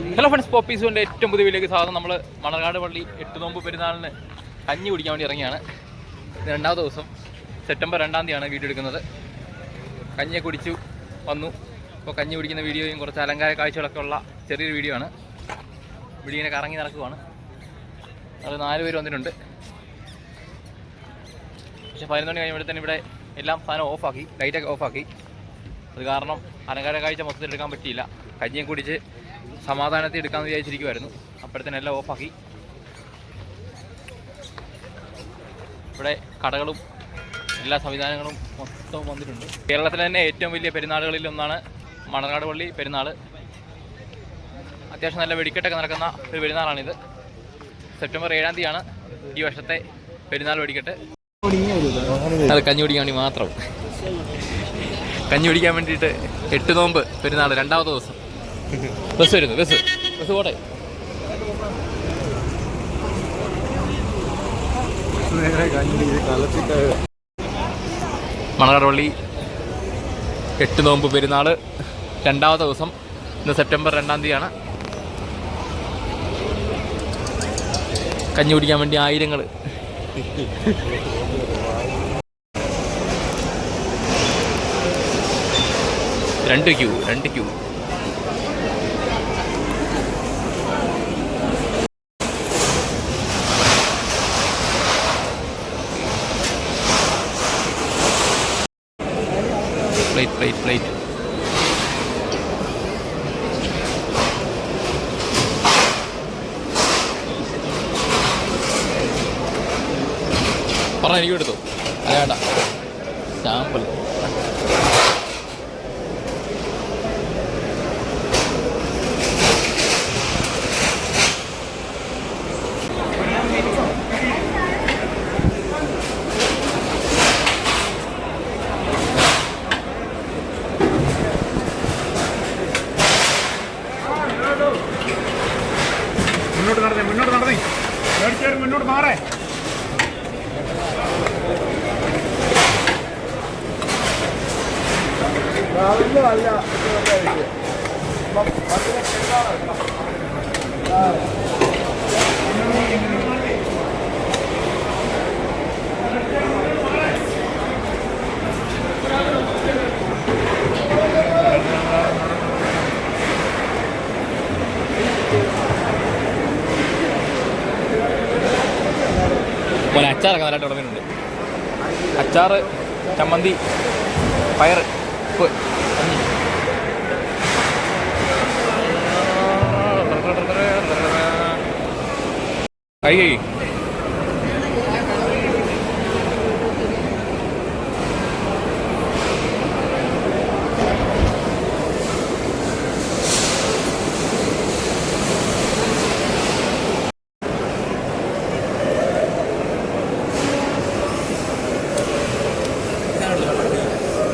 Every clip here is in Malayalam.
ഹലോ ഫ്രണ്ട്സ് പോപ്പീസുവിന്റെ ഏറ്റവും പുതിയ വീട്ടിലേക്ക് സ്വാഗതം. നമ്മൾ മണർകാട് പള്ളി എട്ട് നോമ്പ് പെരുന്നാളിന് കഞ്ഞി കുടിക്കാൻ വേണ്ടി ഇറങ്ങിയാണ്. രണ്ടാം രണ്ടാമത്തെ ദിവസം സെപ്റ്റംബർ രണ്ടാം തീയതിയാണ് വീഡിയോ എടുക്കുന്നത്. കഞ്ഞിയെ കുടിച്ചു വന്നു. ഇപ്പോൾ കഞ്ഞി കുടിക്കുന്ന വീഡിയോയും കുറച്ച് അലങ്കാര കാഴ്ചകളൊക്കെ ഉള്ള ചെറിയൊരു വീഡിയോ ആണ്. ഇവിടെ കറങ്ങി നടക്കുവാണ്. അത് നാല് പേര് വന്നിട്ടുണ്ട്. പക്ഷെ പതിനൊന്ന് മണി കഴിയുമ്പോഴത്തേന് ഇവിടെ എല്ലാം സാധനം ഓഫാക്കി ലൈറ്റൊക്കെ ഓഫാക്കി അത് കാരണം അലങ്കാര കാഴ്ച മൊത്തത്തിൽ എടുക്കാൻ പറ്റിയില്ല. കഞ്ഞിയും കുടിച്ച് സമാധാനത്തിൽ എടുക്കാമെന്ന് വിചാരിച്ചിരിക്കുമായിരുന്നു അപ്പോഴത്തേനും എല്ലാം ഓഫാക്കി ഇവിടെ കടകളും എല്ലാ സംവിധാനങ്ങളും മൊത്തം വന്നിട്ടുണ്ട്. കേരളത്തിലെ തന്നെ ഏറ്റവും വലിയ പെരുന്നാളുകളിൽ ഒന്നാണ് മണർകാട് പള്ളി പെരുന്നാൾ അത്യാവശ്യം നല്ല വെടിക്കെട്ടൊക്കെ നടക്കുന്ന ഒരു പെരുന്നാളാണിത്. സെപ്റ്റംബർ ഏഴാം തീയതിയാണ് ഈ വർഷത്തെ പെരുന്നാൾ വെടിക്കെട്ട്. അത് കഞ്ഞി കുടിക്കാൻ വേണ്ടി മാത്രം. കഞ്ഞി കുടിക്കാൻ വേണ്ടിയിട്ട് എട്ട് നോമ്പ് പെരുന്നാൾ രണ്ടാമത്തെ ദിവസം. ബസ് വരുന്നു ബസ്. ബസ് പോട്ടെ. മണകാട് പള്ളി എട്ട് നോമ്പ് പെരുന്നാൾ രണ്ടാമത്തെ ദിവസം ഇന്ന് സെപ്റ്റംബർ രണ്ടാം തീയതിയാണ്. കഞ്ഞി കുടിക്കാൻ വേണ്ടി ആയിരങ്ങൾ രണ്ട് ക്യൂ രണ്ട് ക്യൂ. പ്ലേറ്റ് പ്ലേറ്റ് പറഞ്ഞ പറ എനിക്ക് എടുത്തു. അല്ല സാമ്പിൾ മേടിച്ചവർ മാറേ. മാറേ പോലെ അച്ചാറൊക്കെ നല്ലതായിട്ട് തുടങ്ങുന്നുണ്ട് അച്ചാറ് ചമ്മന്തി പയർ ഉപ്പ് കൈ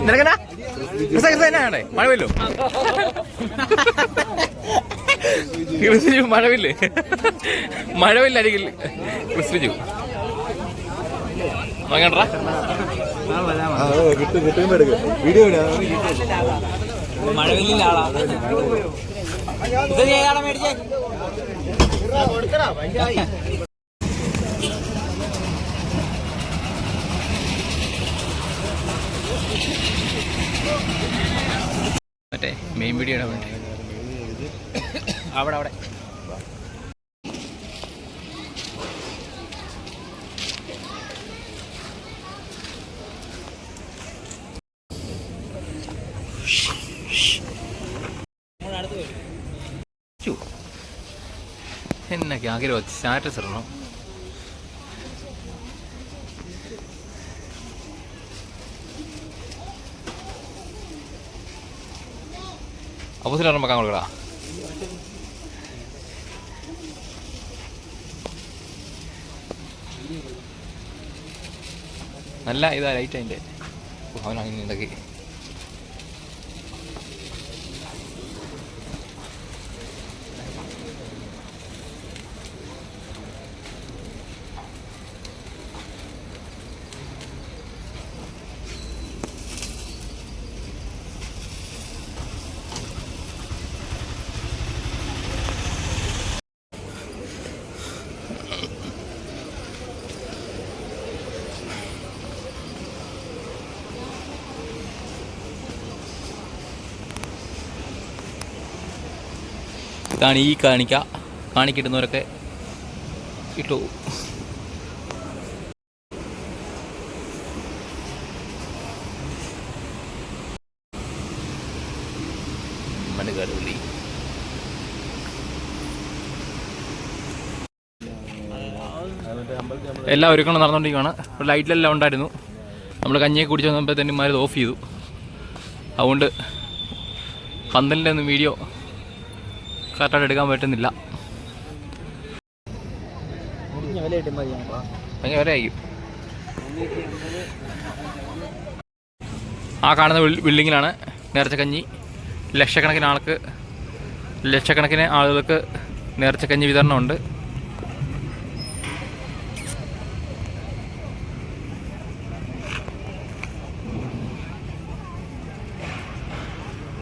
നിനക്കെന്നാ? എന്നാണേ മഴവില്ലോ ക്രിസ്തു മഴവില്ലേ മഴവില്ലായിരിക്കും ക്രിസ്തു വാങ്ങണ്ടാ? കിട്ടും എടുക്കും വീഡിയോ ആളാ. ഇത് മേടിച്ചേ? മെയിൻ വീഡിയോയുടെ വേണ്ടി. അവിടെ അവിടെ. എന്നൊക്കെ ആഗ്രഹം സ്റ്റാറ്റസ് ഇടണം. അപ്പൂസിന് വെക്കാൻ കൊടുക്കടാ. നല്ല ഇതാ ലൈറ്റ് അതിന്റെ അവനാണ് ഇതൊക്കെ. ഇതാണ് ഈ കാണിക്ക. കാണിക്കിടുന്നവരൊക്കെ ഇട്ടു. മണ്ണുകാട് പുള്ളി എല്ലാ ഒരുക്കണം നടന്നുകൊണ്ടിരിക്കുകയാണ് ലൈറ്റിലെല്ലാം ഉണ്ടായിരുന്നു. നമ്മൾ കഞ്ഞിയെ കുടിച്ച് വന്നപ്പോൾ തന്നെ മാറി ഓഫ് ചെയ്തു. അതുകൊണ്ട് പന്തലിന്റെ ഒന്നും വീഡിയോ കറക്റ്റായിട്ട് എടുക്കാൻ പറ്റുന്നില്ല. ആ കാണുന്ന ബിൽ- ബിൽഡിങ്ങിലാണ് നേർച്ചക്കഞ്ഞി. ലക്ഷക്കണക്കിന് ആൾക്ക് ലക്ഷക്കണക്കിന് ആളുകൾക്ക് നേർച്ചക്കഞ്ഞി വിതരണമുണ്ട്.